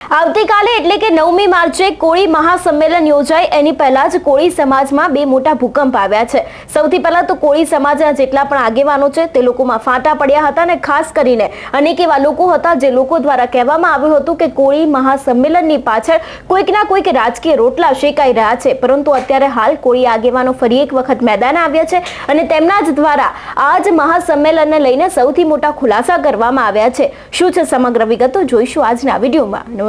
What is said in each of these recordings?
આવતીકાલે એટલે કે નવમી માર્ચે કોળી મહાસંમેલન યોજાય. એની પહેલા જ કોળી સમાજમાં બે મોટા ભૂકંપ આવ્યા છે. સૌથી પહેલા તો કોળી સમાજના જેટલા પણ આગેવાનો છે, તે લોકોમાં ફાંટા પડ્યા હતા અને ખાસ કરીને અનેક એવા લોકો હતા જે લોકો દ્વારા કહેવામાં આવ્યું હતું કે કોળી મહાસંમેલનની પાછળ કોઈકના કોઈક રાજકીય રોટલા શેકાઈ રહ્યા છે. પરંતુ અત્યારે હાલ કોળી આગેવાનો ફરી એક વખત મેદાને આવ્યા છે અને તેમના જ દ્વારા આ જ મહાસંમેલનને લઈને સૌથી મોટા ખુલાસા કરવામાં આવ્યા છે. શું છે સમગ્ર વિગતો જોઈશું આજના વિડીયોમાં.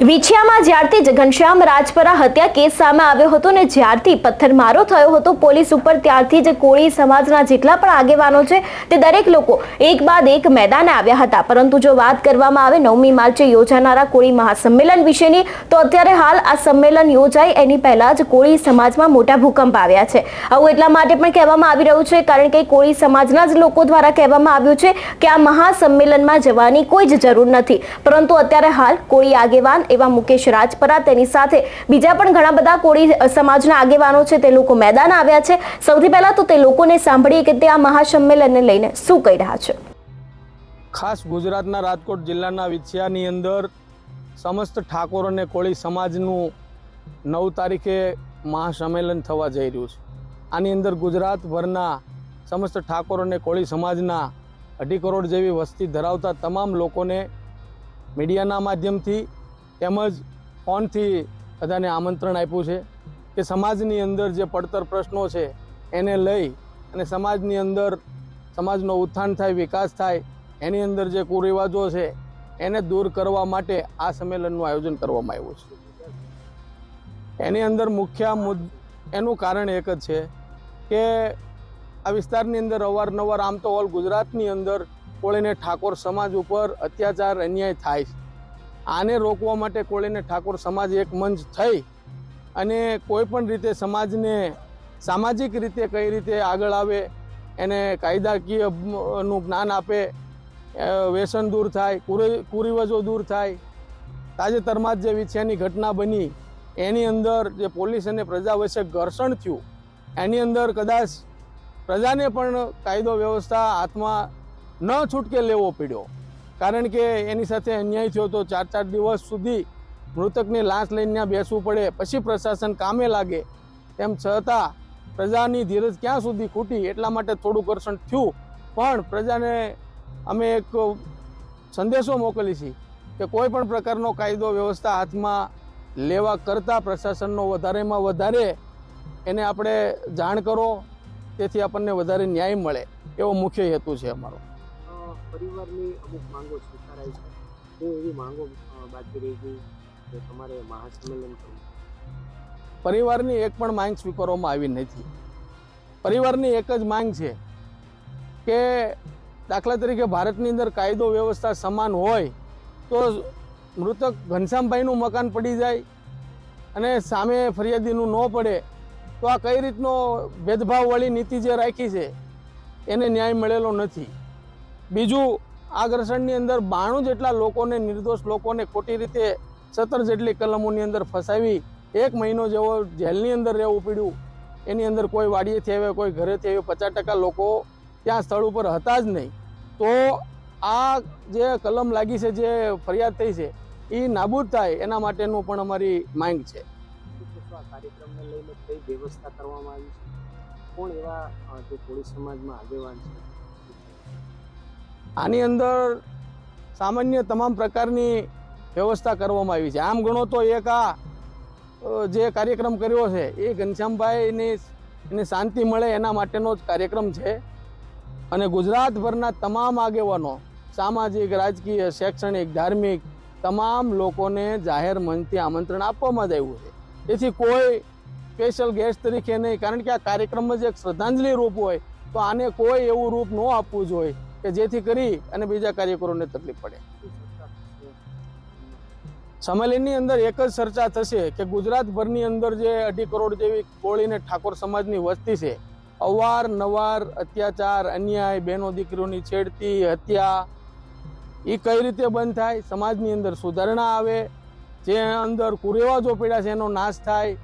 વિછિયામાં જ્યારથી ઘનશ્યામ રાજપરા હત્યા કેસ સામે આવ્યો હતો ને જ્યારથી પથ્થરમારો થયો હતો, પોલીસ ઉપર ત્યારથી જ કોળી સમાજના જેટલા પણ આગેવાનો છે તે દરેક લોકો એક બાદ એક મેદાને આવ્યા હતા. પરંતુ જો વાત કરવામાં આવે નવમી માર્ચે યોજાનારા કોળી મહાસંમેલન વિશેની, તો અત્યારે હાલ આ સંમેલન યોજાય એની પહેલાં જ કોળી સમાજમાં મોટા ભૂકંપ આવ્યા છે. આવું એટલા માટે પણ કહેવામાં આવી રહ્યું છે, કારણ કે કોળી સમાજના જ લોકો દ્વારા કહેવામાં આવ્યું છે કે આ મહાસંમેલનમાં જવાની કોઈ જ જરૂર નથી. પરંતુ અત્યારે હાલ કોળી આગેવાન એવા મુકેશ રાજપરા તેની સાથે બીજા પણ ઘણા બધા કોળી સમાજના આગેવાનો છે. તે લોકો મેદાન આવ્યા છે. સૌથી પહેલા તો તે લોકોને સાંભળીએ કે તે આ મહાસંમેલનને લઈને શું કહી રહ્યા છે. ખાસ ગુજરાતના રાજકોટ જિલ્લાના વિછિયાની અંદર સમસ્ત ઠાકોર અને કોળી સમાજનું નવ તારીખે મહાસંમેલન થવા જઈ રહ્યું છે. આની અંદર ગુજરાતભરના સમસ્ત ઠાકોર અને કોળી સમાજના અઢી કરોડ જેવી વસ્તી ધરાવતા તમામ લોકોને મીડિયાના માધ્યમથી તેમજ ફોનથી બધાને આમંત્રણ આપ્યું છે કે સમાજની અંદર જે પડતર પ્રશ્નો છે એને લઈ અને સમાજની અંદર સમાજનો ઉત્થાન થાય, વિકાસ થાય, એની અંદર જે કુરિવાજો છે એને દૂર કરવા માટે આ સંમેલનનું આયોજન કરવામાં આવ્યું છે. એની અંદર મુખ્ય મુદ્દ એનું કારણ એક જ છે કે આ વિસ્તારની અંદર અવારનવાર આમ તો ઓલ ગુજરાતની અંદર કોળીને ઠાકોર સમાજ ઉપર અત્યાચાર અન્યાય થાય છે. આને રોકવા માટે કોળીને ઠાકોર સમાજ એક મંચ થઈ અને કોઈ પણ રીતે સમાજને સામાજિક રીતે કઈ રીતે આગળ આવે, એને કાયદાકીયનું જ્ઞાન આપે વ્યસન દૂર થાય, કુરી, કુરિવાજો દૂર થાય, તાજેતરમાં જે વિછ્યાની ઘટના બની, એની અંદર જે પોલીસ અને પ્રજા વચ્ચે ઘર્ષણ થયું, એની અંદર કદાચ પ્રજાને પણ કાયદો વ્યવસ્થા હાથમાં ન છૂટકે લેવો પડ્યો. કારણ કે એની સાથે અન્યાય થયો તો ચાર ચાર દિવસ સુધી મૃતકની લાશ લઈને બેસવું પડે, પછી પ્રશાસન કામે લાગે. તેમ છતાં પ્રજાની ધીરજ ક્યાં સુધી ખૂટી એટલા માટે થોડું ઘર્ષણ થયું. પણ પ્રજાને અમે એક સંદેશો મોકલી છીએ કે કોઈ પણ પ્રકારનો કાયદો વ્યવસ્થા હાથમાં લેવા કરતાં પ્રશાસનનો વધારેમાં વધારે એને આપણે જાણ કરો, તેથી આપણને વધારે ન્યાય મળે, એવો મુખ્ય હેતુ છે અમારો. પરિવારની અમુક માંગો સ્વીકારાય છે? શું એવી માંગો બાકી રહી ગઈ કે તમારે મહાસંમેલન કરવું? પરિવારની એક પણ માંગ સ્વીકારવામાં આવી નથી. પરિવારની એક જ માંગ છે કે દાખલા તરીકે ભારતની અંદર કાયદો વ્યવસ્થા સમાન હોય તો મૃતક ઘનશ્યામભાઈનું મકાન પડી જાય અને સામે ફરિયાદીનું ન પડે, તો આ કઈ રીતનો ભેદભાવવાળી નીતિ જે રાખી છે, એને ન્યાય મળેલો નથી. બીજું આ ઘર્ષણની અંદર બાણું જેટલા લોકોને નિર્દોષ લોકોને ખોટી રીતે સત્તર જેટલી કલમોની અંદર ફસાવી, એક મહિનો જેવો જેલની અંદર રહેવું પડ્યું. એની અંદર કોઈ વાડીએથી આવે કોઈ ઘરેથી આવે પચાસ ટકા લોકો ત્યાં સ્થળ ઉપર હતા જ નહીં. તો આ જે કલમ લાગી છે, જે ફરિયાદ થઈ છે એ નાબૂદ થાય એના માટેનું પણ અમારી માંગ છે. કાર્યક્રમને લઈને કઈ વ્યવસ્થા કરવામાં આવી છે? કોણ એવા જે કોળી સમાજમાં આગેવાન છે? આની અંદર સામાન્ય તમામ પ્રકારની વ્યવસ્થા કરવામાં આવી છે. આમ ગણો તો એક આ જે કાર્યક્રમ કર્યો છે, એ ઘનશ્યામભાઈની એને શાંતિ મળે એના માટેનો જ કાર્યક્રમ છે. અને ગુજરાતભરના તમામ આગેવાનો, સામાજિક, રાજકીય, શૈક્ષણિક, ધાર્મિક તમામ લોકોને જાહેર મંચથી આમંત્રણ આપવામાં જ આવ્યું છે. તેથી કોઈ સ્પેશિયલ ગેસ્ટ તરીકે નહીં, કારણ કે આ કાર્યક્રમ જ એક શ્રદ્ધાંજલિ રૂપ હોય, તો આને કોઈ એવું રૂપ ન આપવું જોઈએ. કે જેથી કરી અને બીજા કાર્યકરોને તકલીફ પડે. સંમેલનની અંદર એક જ ચર્ચા થશે કે ગુજરાતભરની અંદર જે અઢી કરોડ જેવી કોળીને ઠાકોર સમાજની વસ્તી છે, અવારનવાર અત્યાચાર, અન્યાય, બહેનો દીકરીઓની છેડતી, હત્યા એ કઈ રીતે બંધ થાય? સમાજની અંદર સુધારણા આવે, જે અંદર કુરેવાજો પડ્યા છે એનો નાશ થાય.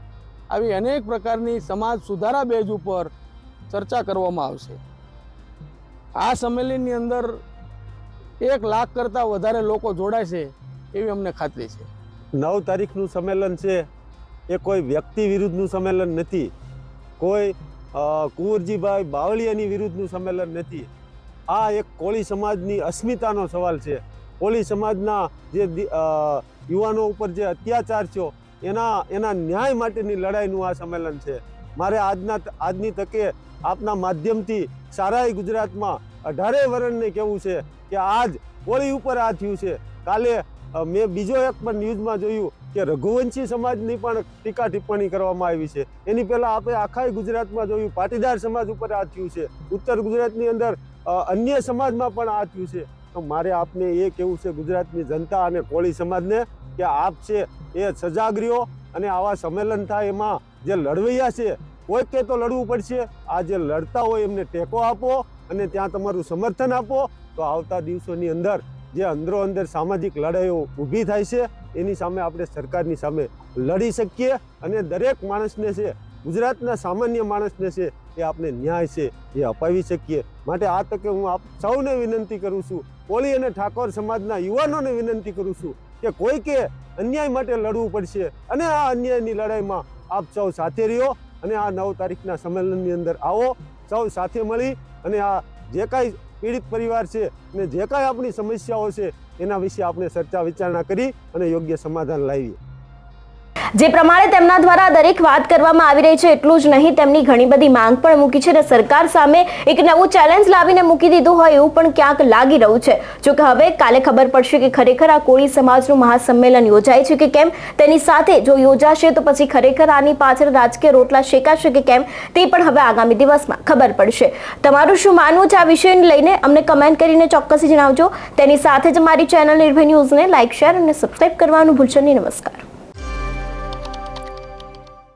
આવી અનેક પ્રકારની સમાજ સુધારા બેઝ ઉપર ચર્ચા કરવામાં આવશે. આ સંમેલનની અંદર એક લાખ કરતાં વધારે લોકો જોડાશે એવી અમને ખાતરી છે. નવ તારીખનું સંમેલન છે. એ કોઈ વ્યક્તિ વિરુદ્ધનું સંમેલન નથી. કોઈ કુંવરજીભાઈ બાવળિયાની વિરુદ્ધનું સંમેલન નથી. આ એક કોળી સમાજની અસ્મિતાનો સવાલ છે. કોળી સમાજના જે યુવાનો ઉપર જે અત્યાચાર થયો, એના એના ન્યાય માટેની લડાઈનું આ સંમેલન છે. મારે આજના, આજની તકે આપના માધ્યમથી સારાય ગુજરાતમાં અઢારે વર્ણને કહેવું છે કે આજ કોળી ઉપર આ થયું છે. કાલે મેં બીજો એક પણ ન્યૂઝમાં જોયું કે રઘુવંશી સમાજની પણ ટીકા ટિપ્પણી કરવામાં આવી છે. એની પહેલાં આપણે આખા ગુજરાતમાં જોયું, પાટીદાર સમાજ ઉપર આ થયું છે. ઉત્તર ગુજરાતની અંદર અન્ય સમાજમાં પણ આ થયું છે. તો મારે આપને એ કહેવું છે, ગુજરાતની જનતા અને કોળી સમાજને કે આપ છે એ સજાગ રહ્યો અને આવા સંમેલન થાય એમાં જે લડવૈયા છે કોઈકે તો લડવું પડશે. આ જે લડતા હોય એમને ટેકો આપો અને ત્યાં તમારું સમર્થન આપો. તો આવતા દિવસોની અંદર જે અંદરો અંદર સામાજિક લડાઈઓ ઊભી થાય છે, એની સામે આપણે સરકારની સામે લડી શકીએ અને દરેક માણસને છે ગુજરાતના સામાન્ય માણસને છે એ આપણે ન્યાય છે એ અપાવી શકીએ. માટે આ તકે હું આપ સૌને વિનંતી કરું છું કોળી અને ઠાકોર સમાજના યુવાનોને વિનંતી કરું છું કે કોઈકે અન્યાય માટે લડવું પડશે અને આ અન્યાયની લડાઈમાં આપ સૌ સાથે રહ્યો. અને આ નવ તારીખના સંમેલનની અંદર આવો, સૌ સાથે મળી અને આ જે કાંઈ પીડિત પરિવાર છે અને જે કાંઈ આપણી સમસ્યાઓ છે, એના વિશે આપણે ચર્ચા વિચારણા કરી અને યોગ્ય સમાધાન લાવીએ. જે પ્રમાણે તેમના દ્વારા દરેક વાત કરવામાં આવી રહી છે, એટલું જ નહીં, તેમની ઘણી બધી માંગ પણ મૂકી છે અને સરકાર સામે એક નવું ચેલેન્જ લાવીને મૂકી દીધું હોય એવું પણ ક્યાંક લાગી રહ્યું છે. જો કે હવે કાલે ખબર પડશે કે ખરેખર આ કોળી સમાજનું મહાસંમેલન યોજાય છે કે કેમ? તેની સાથે જો યોજાશે તો પછી ખરેખર આની પાછળ રાજકીય રોટલા શેકાશે કે કેમ? તે પણ હવે આગામી દિવસમાં ખબર પડશે. તમારું શું માનવું છે આ વિષયને લઈને? અમને કમેન્ટ કરીને ચોક્કસ જણાવજો. તેની સાથે જ મારી ચેનલ નિર્ભય ન્યૂઝને લાઇક શેર અને સબસ્ક્રાઇબ કરવાનું ભૂલશો નહીં. નમસ્કાર.